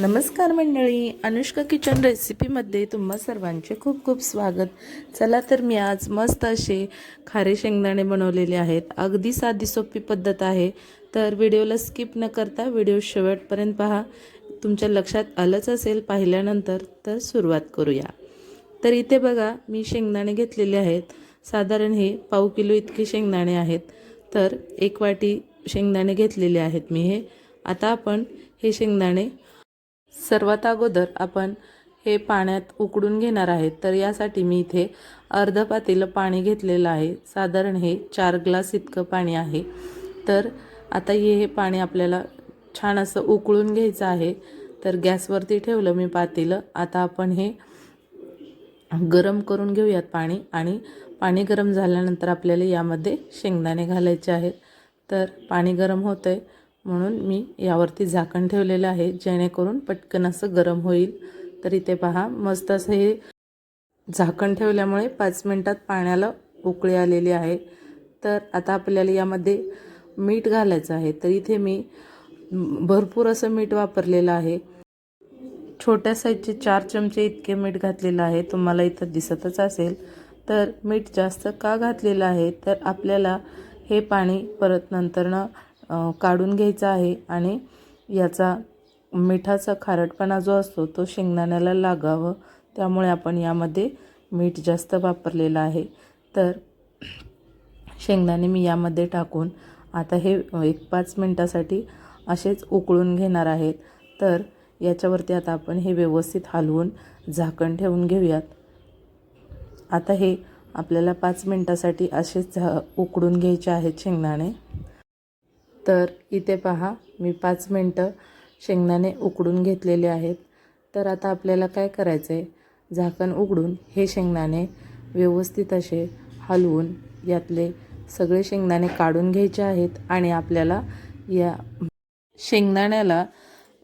नमस्कार मंडळी अनुष्का किचन रेसिपीमध्ये तुम्हा सर्वांचे खूप खूप स्वागत. चला तर मी आज मस्त असे खारे शेंगदाणे बनवलेले आहेत. अगदी साधी सोपी पद्धत आहे. तर व्हिडिओला स्किप न करता व्हिडिओ शेवटपर्यंत पहा. तुमच्या लक्षात आलंच असेल पाहिल्यानंतर तर सुरुवात करूया. तर इथे बघा मी शेंगदाणे घेतलेले आहेत. साधारण हे पाव किलो इतके शेंगदाणे आहेत. तर एक वाटी शेंगदाणे घेतलेले आहेत मी हे. आता आपण हे शेंगदाणे सर्वात अगोदर आपण हे पाण्यात उकडून घेणार आहेत तर यासाठी मी इथे अर्ध पातेलं पाणी घेतलेलं आहे. साधारण हे चार ग्लास इतकं पाणी आहे. तर आता हे हे पाणी आपल्याला छान असं उकळून घ्यायचं आहे. तर गॅसवरती ठेवलं मी पातेलं. आता आपण हे गरम करून घेऊयात पाणी आणि पाणी गरम झाल्यानंतर आपल्याला यामध्ये शेंगदाणे घालायचे आहेत. तर पाणी गरम होतं आहे म्हणून मी यावरती झाकण ठेवलेलं आहे जेणेकरून पटकन असं गरम होईल. तर इथे पहा मस्त असं हे झाकण ठेवल्यामुळे पाच मिनटात पाण्याला उकळी आलेली आहे. तर आता आपल्याला यामध्ये मीठ घालायचं आहे. तर इथे मी भरपूर असं मीठ वापरलेलं आहे. छोट्या साईजचे चार चमचे इतके मीठ घातलेलं आहे. तुम्हाला इथं दिसतच असेल. तर मीठ जास्त का घातलेलं आहे? तर आपल्याला हे पाणी परत नंतरनं काढून घ्यायचं आहे आणि याचा मिठाचा खारटपणा जो असतो तो शेंगदाण्याला लागावं. त्यामुळे आपण यामध्ये मीठ जास्त वापरलेलं आहे. तर शेंगदाणे मी यामध्ये टाकून आता हे एक पाच मिनटासाठी असेच उकळून घेणार आहेत. तर याच्यावरती आता आपण हे व्यवस्थित हलवून झाकण ठेवून घेऊयात. आता हे आपल्याला पाच मिनटासाठी असेच झा उकडून घ्यायचे आहेत शेंगदाणे. तर इथे पहा मी पाच मिनटं शेंगदाणे उकडून घेतलेले आहेत. तर आता आपल्याला काय करायचं आहे झाकण उघडून हे शेंगदाणे व्यवस्थित असे हलवून यातले सगळे शेंगदाणे काढून घ्यायचे आहेत आणि आपल्याला या शेंगदाण्याला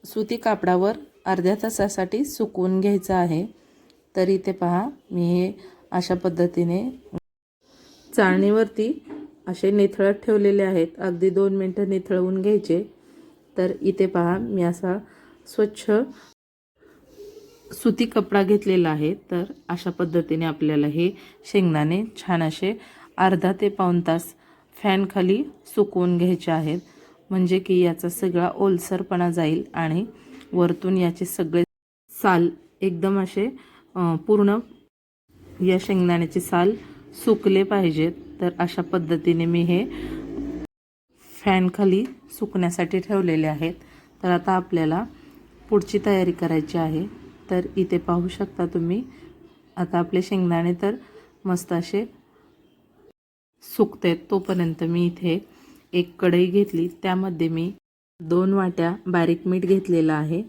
सुती कापडावर अर्ध्या तासासाठी सुकवून घ्यायचं आहे. तर इथे पहा मी हे अशा पद्धतीने चाळणीवरती असे निथळत ठेवलेले आहेत. अगदी दोन मिनटं निथळवून घ्यायचे. तर इथे पहा मी असा स्वच्छ सुती कपडा घेतलेला आहे. तर अशा पद्धतीने आपल्याला हे शेंगदाणे छान असे अर्धा ते पाऊण तास फॅनखाली सुकवून घ्यायचे आहेत. म्हणजे की याचा सगळा ओलसरपणा जाईल आणि वरतून याचे सगळे साल एकदम असे पूर्ण या शेंगदाण्याचे साल सुकले पाहिजेत तर अशा पद्धतीने मी हे फॅनखाली सुकण्यासाठी ठेवलेले आहेत. तर आता आपल्याला पुढची तयारी करायची आहे. तर इथे पाहू शकता तुम्ही आता आपले शेंगदाणे तर मस्त असे सुकतेत तोपर्यंत मी इथे एक कढई घेतली. त्यामध्ये मी दोन वाट्या बारीक मीठ घेतलेलं आहे.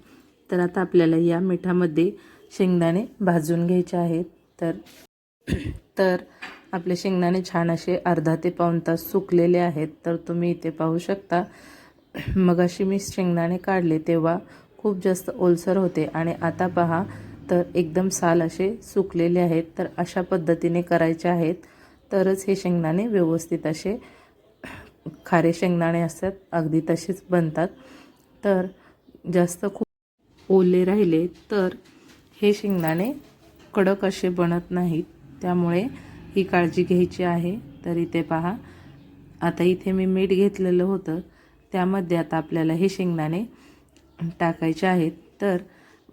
तर आता आपल्याला या मिठामध्ये शेंगदाणे भाजून घ्यायचे आहेत. तर तर आपले शेंगदाणे छान असे अर्धा ते पाऊण तास सुकलेले आहेत तर तुम्ही इथे पाहू शकता. मग अशी मी शेंगदाणे काढले तेव्हा खूप जास्त ओलसर होते. आणि आता पहा तर एकदम साल असे सुकलेले आहेत तर अशा पद्धतीने करायचे आहेत. तरच हे शेंगदाणे व्यवस्थित असे खारे शेंगदाणे असतात अगदी तसेच बनतात. तर जास्त खूप ओले राहिले तर हे शेंगदाणे कडक असे बनत नाहीत. त्यामुळे ही काळजी घ्यायची आहे. तर इथे पहा. आता इथे मी मीठ घेतलेलं होतं. त्यामध्ये आता आपल्याला हे शेंगदाणे टाकायचे आहेत. तर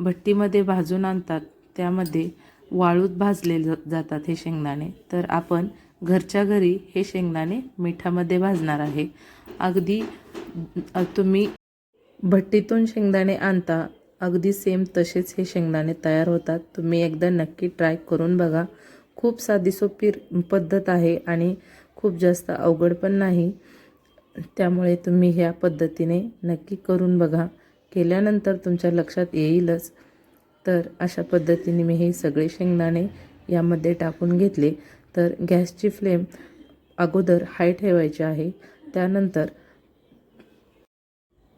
भट्टीमध्ये भाजून आणतात. त्यामध्ये वाळूत भाजले जातात हे शेंगदाणे. तर आपण घरच्या घरी हे शेंगदाणे मिठामध्ये भाजणार आहे. अगदी तुम्ही भट्टीतून शेंगदाणे आणता अगदी सेम तसेच हे शेंगदाणे तयार होतात. तुम्ही एकदा नक्की ट्राय करून बघा. खूप साधी सोपी पद्धत आहे आणि खूप जास्त अवघड पण नाही. त्यामुळे तुम्ही ह्या पद्धतीने नक्की करून बघा. केल्यानंतर तुमच्या लक्षात येईलच. तर अशा पद्धतीने मी हे सगळे शेंगदाणे यामध्ये टाकून घेतले. तर गॅसची फ्लेम अगोदर हाय ठेवायची आहे. त्यानंतर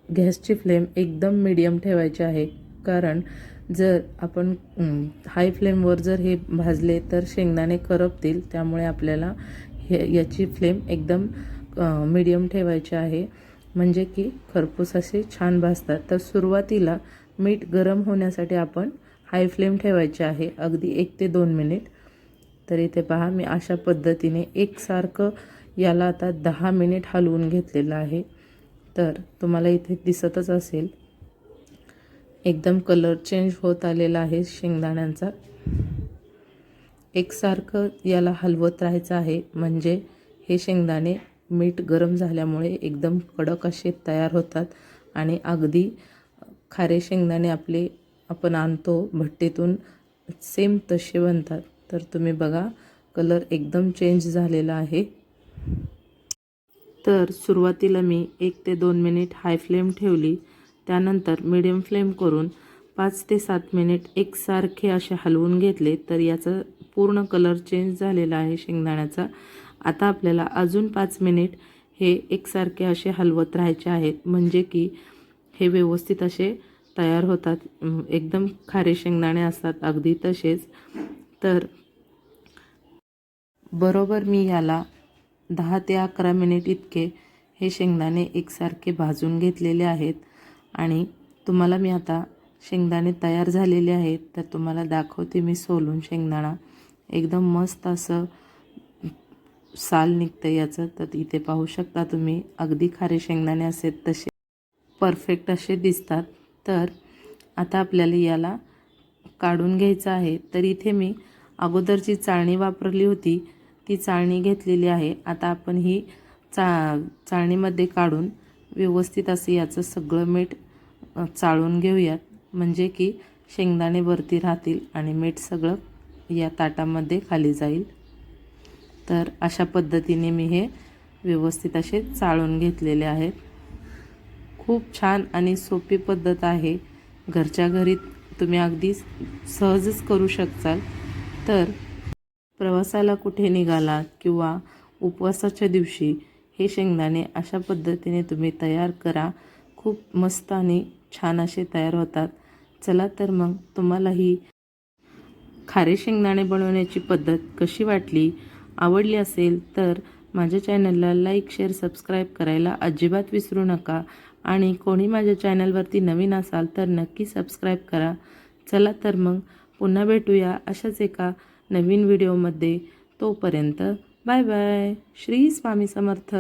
गॅसची फ्लेम एकदम मीडियम ठेवायची आहे. कारण जर आपण हाय फ्लेमवर जर हे भाजले तर शेंगदाणे करपतील. त्यामुळे आपल्याला हे याची फ्लेम एकदम मिडियम ठेवायची आहे. म्हणजे की खरपूस असे छान भाजतात. तर सुरुवातीला मीठ गरम होण्यासाठी आपण हाय फ्लेम ठेवायचे आहे. अगदी एक ते दोन मिनिट तर इथे पहा मी अशा पद्धतीने एकसारखं याला आता दहा मिनिट हलवून घेतलेलं आहे. तर तुम्हाला इथे दिसतच असेल एकदम कलर चेंज होत आलेला आहे शेंगदाण्यांचा. एकसारखं याला हलवत राहायचं आहे म्हणजे हे शेंगदाणे मीठ गरम झाल्यामुळे एकदम कडक असे तयार होतात आणि अगदी खारे शेंगदाणे आपले आपण आणतो भट्टीतून सेम तसे बनतात. तर तुम्ही बघा कलर एकदम चेंज झालेला आहे. तर सुरुवातीला मी एक ते दोन मिनिट हाय फ्लेम ठेवली. त्यानंतर मिडियम फ्लेम करून पाच ते सात मिनिट एकसारखे असे हलवून घेतले तर याचा पूर्ण कलर चेंज झालेला आहे शेंगदाण्याचा. आता आपल्याला अजून पाच मिनिट हे एकसारखे असे हलवत राहायचे आहेत म्हणजे की हे व्यवस्थित असे तयार होतात. एकदम खारे शेंगदाणे असतात अगदी तसेच. तर बरोबर मी याला दहा ते अकरा मिनिट इतके हे शेंगदाणे एकसारखे भाजून घेतलेले आहेत. आणि तुम्हाला मी आता शेंगदाणे तयार झालेले आहेत तर तुम्हाला दाखवते मी सोलून शेंगदाणा. एकदम मस्त असं साल निघतं याचं तर इथे पाहू शकता तुम्ही. अगदी खारे शेंगदाणे असेल तसे परफेक्ट असे दिसतात. तर आता आपल्याला याला काढून घ्यायचं आहे. तर इथे मी अगोदरची चाळणी वापरली होती ती चाळणी घेतलेली आहे. आता आपण ही चा चाळणीमध्ये काढून व्यवस्थित असं याचं सगळं मीठ चाळून घेऊयात. म्हणजे की शेंगदाणे वरती राहतील आणि मीठ सगळं या ताटामध्ये खाली जाईल. तर अशा पद्धतीने मी हे व्यवस्थित असे चाळून घेतलेले आहेत. खूप छान आणि सोपी पद्धत आहे. घरच्या घरी तुम्ही अगदी सहजच करू शकताल. तर प्रवासाला कुठे निघालात किंवा उपवासाच्या दिवशी हे शेंगदाणे अशा पद्धतीने तुम्ही तयार करा. खूप मस्त आणि छान असे तयार होतात. चला तर मग तुम्हाला ही खारे शेंगदाणे बनवण्याची पद्धत कशी वाटली आवडली असेल तर माझ्या चॅनलला लाईक शेअर सबस्क्राईब करायला अजिबात विसरू नका. आणि कोणी माझ्या चॅनलवरती नवीन असाल तर नक्की सबस्क्राईब करा. चला तर मग पुन्हा भेटूया अशाच एका नवीन व्हिडिओमध्ये. तोपर्यंत बाय बाय. श्री स्वामी समर्थ.